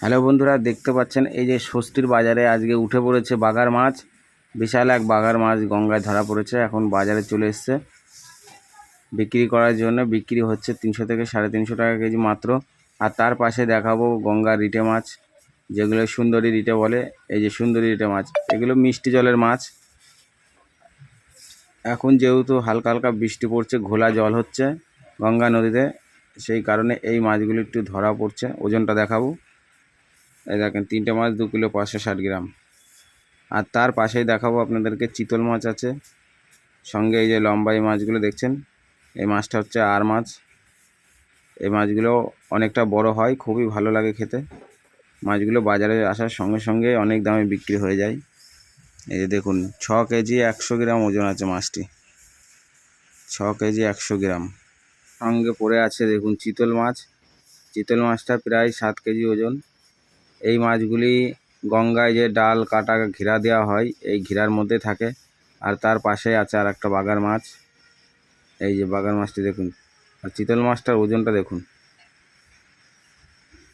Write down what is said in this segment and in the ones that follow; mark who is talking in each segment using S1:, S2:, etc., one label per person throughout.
S1: Hello বন্ধুরা, দেখতে পাচ্ছেন এই যে স্বস্তির বাজারে আজকে উঠে পড়েছে বাগার মাছ। বিশাল এক বাগার মাছ গঙ্গায় ধরা পড়েছে, এখন বাজারে চলে এসছে। বিক্রি করার জন্য বিক্রি হচ্ছে তিনশো থেকে সাড়ে তিনশো টাকা কেজি মাত্র। আর তার পাশে দেখাবো গঙ্গার রিটে মাছ, যেগুলো সুন্দরী রিটে বলে। এই যে সুন্দরী রিটে মাছ, এগুলো মিষ্টি জলের মাছ। এখন যেহেতু হালকা হালকা বৃষ্টি পড়ছে, ঘোলা জল হচ্ছে গঙ্গা নদীতে, সেই কারণে এই মাছগুলো একটু ধরা পড়ছে। ওজনটা দেখাবো। এই দেখেন, তিনটে মাছ, দু কিলো পাঁচশো ষাট গ্রাম। আর তার পাশেই দেখাবো আপনাদেরকে চিতল মাছ আছে। সঙ্গে এই যে লম্বা এই মাছগুলো দেখছেন, এই মাছটা হচ্ছে আর মাছ। এই মাছগুলো অনেকটা বড় হয়, খুবই ভালো লাগে খেতে। মাছগুলো বাজারে আসার সঙ্গে সঙ্গে অনেক দামে বিক্রি হয়ে যায়। এই যে দেখুন, ছ কেজি একশো গ্রাম ওজন আছে মাছটি। ছ কেজি একশো গ্রাম। সঙ্গে পড়ে আছে দেখুন, চিতল মাছ। চিতল মাছটা প্রায় সাত কেজি ওজন। এই মাছগুলি গঙ্গায় যে ডাল কাটা ঘেরা দেওয়া হয়, এই ঘেরার মধ্যে থাকে। আর তার পাশে আছে আর একটা বাগার মাছ। এই যে বাগার মাছটি দেখুন। আর চিতল মাছটার ওজনটা দেখুন।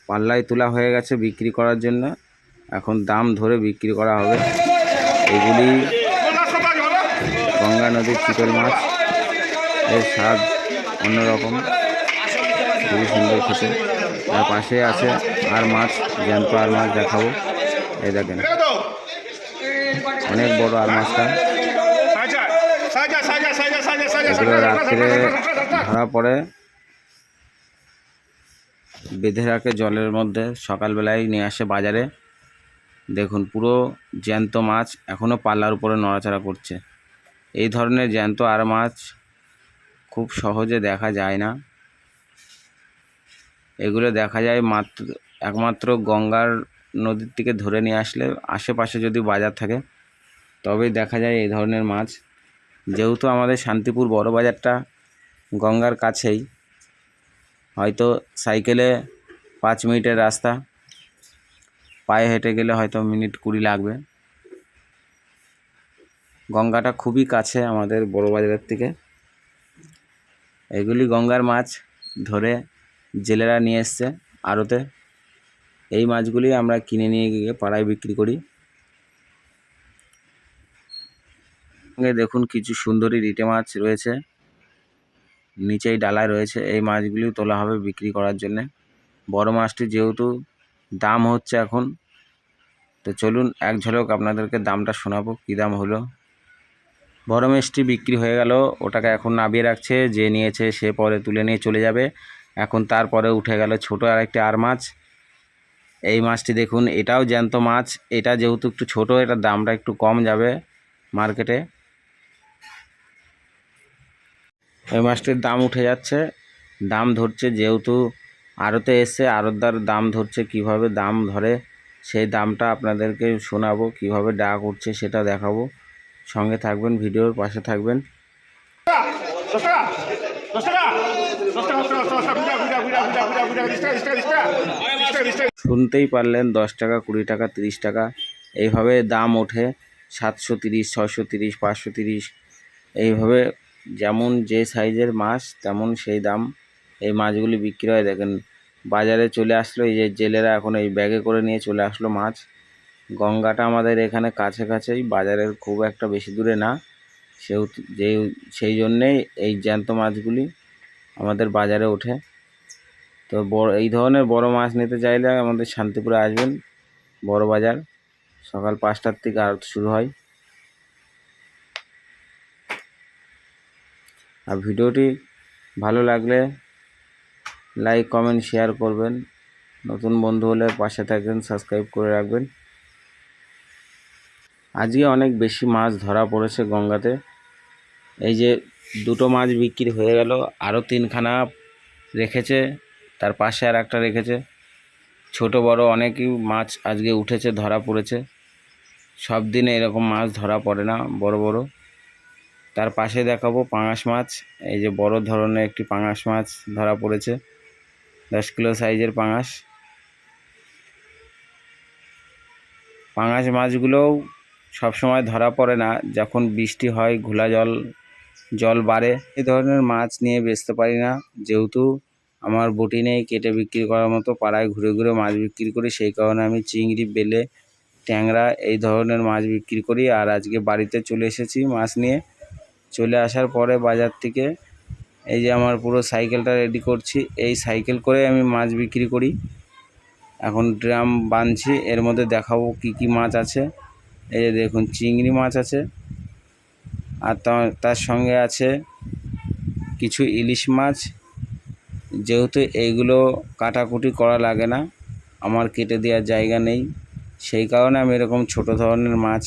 S1: পাল্লায় তোলা হয়ে গেছে বিক্রি করার জন্য। এখন দাম ধরে বিক্রি করা হবে। এগুলি গঙ্গা নদীর চিতল মাছ। এর স্বাদ অন্যরকম। খুবই সুন্দর খেতে। তার পাশে আছে আর মাছ জ্যান্ত আর মাছ দেখাবো। এই দেখেন। অনেক বড় আর মাছটা। এগুলো রাত্রে ধরা পড়ে। বেঁধে রাখে জলের মধ্যে সকালবেলায় নিয়ে আসে বাজারে। দেখুন পুরো জ্যান্ত মাছ এখনও পাল্লার উপরে নড়াচড়া করছে। এই ধরনের জ্যান্ত আর মাছ খুব সহজে দেখা যায় না। এগুলো দেখা যায় মাত্র একমাত্র গঙ্গার নদীর থেকে ধরে নিয়ে আসলে আশেপাশে যদি বাজার থাকে, তবেই দেখা যায় এই ধরনের মাছ। যেহেতু আমাদের শান্তিপুর বড় বাজারটা গঙ্গার কাছেই, হয়তো সাইকেলে পাঁচ মিনিটের রাস্তা, পায়ে হেঁটে গেলে হয়তো মিনিট কুড়ি লাগবে। গঙ্গাটা খুবই কাছে আমাদের বড় বাজারের থেকে। এগুলি গঙ্গার মাছ ধরে জেলেরা নিয়ে এসছে আড়তে। এই মাছগুলি আমরা কিনে নিয়ে গিয়ে পাড়ায় বিক্রি করি। দেখুন কিছু সুন্দরী রিটে মাছ রয়েছে। নিচেই ডালায় রয়েছে। এই মাছগুলি তোলা হবে বিক্রি করার জন্যে। বড় মাছটি যেহেতু দাম হচ্ছে এখন, তো চলুন এক ঝলক আপনাদেরকে দামটা শোনাবো, কী দাম হলো। বড় মাছটি বিক্রি হয়ে গেল, ওটাকে এখন নাবিয়ে রাখছে, যে নিয়েছে সে পরে তুলে নিয়ে চলে যাবে। এখন তারপরে উঠে গেল ছোটো আরেকটি আর মাছ। এই মাছটি দেখুন এটাও জ্যান্ত মাছ এটা যেহেতু একটু ছোট এটার দামটা একটু কম যাবে মার্কেটে এই মাছটির দাম উঠে যাচ্ছে দাম ধরছে যেহেতু আড়তে এসছে আড়তদার দাম ধরছে কীভাবে দাম ধরে সেই দামটা আপনাদেরকে শোনাবো কীভাবে ডাক উঠছে সেটা দেখাবো সঙ্গে থাকবেন ভিডিওর পাশে থাকবেন শুনতেই পারলেন দশ টাকা, কুড়ি টাকা, তিরিশ টাকা। এইভাবে দাম ওঠে সাতশো তিরিশ ছশো তিরিশ, পাঁচশো তিরিশ। এইভাবে যেমন যে সাইজের মাছ, তেমন সেই দাম এই মাছগুলি বিক্রি হয়। দেখেন, বাজারে চলে আসলো, এই যে জেলেরা এখন এই ব্যাগে করে নিয়ে চলে আসলো মাছ। গঙ্গাটা আমাদের এখানে কাছে কাছেই বাজারের খুব একটা বেশি দূরে না। সেহেতু যে সেই জন্যেই এই জ্যান্ত মাছগুলি আমাদের বাজারে ওঠে। তো বড়, এই ধরনের বড় মাছ নিতে চাইলে আমাদের শান্তিপুরে আসবেন, বড় বাজার। সকাল পাঁচটার থেকে আড়ত শুরু হয়। আর ভিডিওটি ভালো লাগলে লাইক, কমেন্ট, শেয়ার করবেন। নতুন বন্ধু হলে পাশে থাকবেন, সাবস্ক্রাইব করে রাখবেন। আজকে অনেক বেশি মাছ ধরা পড়েছে গঙ্গাতে। এই যে দুটো মাছ বিক্রি হয়ে গেল আরও তিনখানা রেখেছে। তার পাশে আর একটা রেখেছে। ছোট বড় অনেকই মাছ আজকে উঠেছে, ধরা পড়েছে। সব দিনে এরকম মাছ ধরা পড়ে না, বড় বড়। তার পাশে দেখাবো পাঙাশ মাছ। এই যে বড় ধরনের একটি পাঙাশ মাছ ধরা পড়েছে। দশ কিলো সাইজের পাঙাশ। পাঙাশ মাছগুলোও সবসময় ধরা পড়ে না। যখন বৃষ্টি হয়, ঘোলা জল জল বাড়ে। এই ধরনের মাছ নিয়ে বেচতে পারি না। যেহেতু আমার বটি নেই, কেটে বিক্রি করার মতো পাড়ায় ঘুরে ঘুরে মাছ বিক্রি করি। সেই কারণে আমি চিংড়ি, বেলে, ট্যাংরা এই ধরনের মাছ বিক্রি করি। আর আজকে বাড়িতে চলে এসেছি মাছ নিয়ে। চলে আসার পরে বাজার থেকে এই যে আমার পুরো সাইকেলটা রেডি করছি। এই সাইকেল করে আমি মাছ বিক্রি করি। এখন ড্রাম বাঁধছি এর মধ্যে দেখাবো কি কি মাছ আছে। এই দেখুন, চিংড়ি মাছ আছে। আর তার সঙ্গে আছে কিছু ইলিশ মাছ। যেহেতু এইগুলো কাটাকুটি করা লাগে না, আমার কেটে দেওয়ার জায়গা নেই। সেই কারণে আমি এরকম ছোট ধরনের মাছ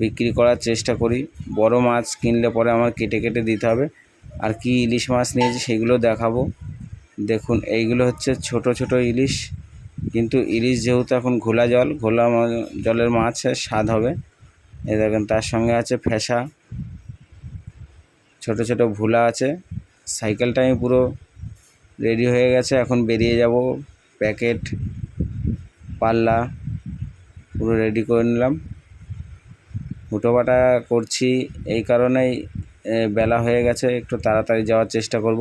S1: বিক্রি করার চেষ্টা করি। বড় মাছ কিনলে পরে আমার কেটে কেটে দিতে হবে। আর কি ইলিশ মাছ নিয়েছি সেগুলো দেখাবো। দেখুন, এইগুলো হচ্ছে ছোট ছোট ইলিশ। কিন্তু ইলিশ যেহেতু এখন ঘোলা জল, ঘোলা জলের মাছের স্বাদ হবে। এ দেখেন, তার সঙ্গে আছে ফ্যাসা ছোট ছোট ভুলা আছে। সাইকেলটা আমি পুরো রেডি হয়ে গেছে, এখন বেরিয়ে যাব। প্যাকেট, পাল্লা, পুরো রেডি করে নিলাম। হুটোপাটা করছি, এই কারণেই বেলা হয়ে গেছে, একটু তাড়াতাড়ি যাওয়ার চেষ্টা করব।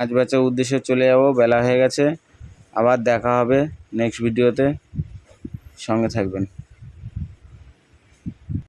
S1: আজ বেচার উদ্দেশ্যে চলে যাব, বেলা হয়ে গেছে, আবার দেখা হবে নেক্সট ভিডিওতে সঙ্গে থাকবেন।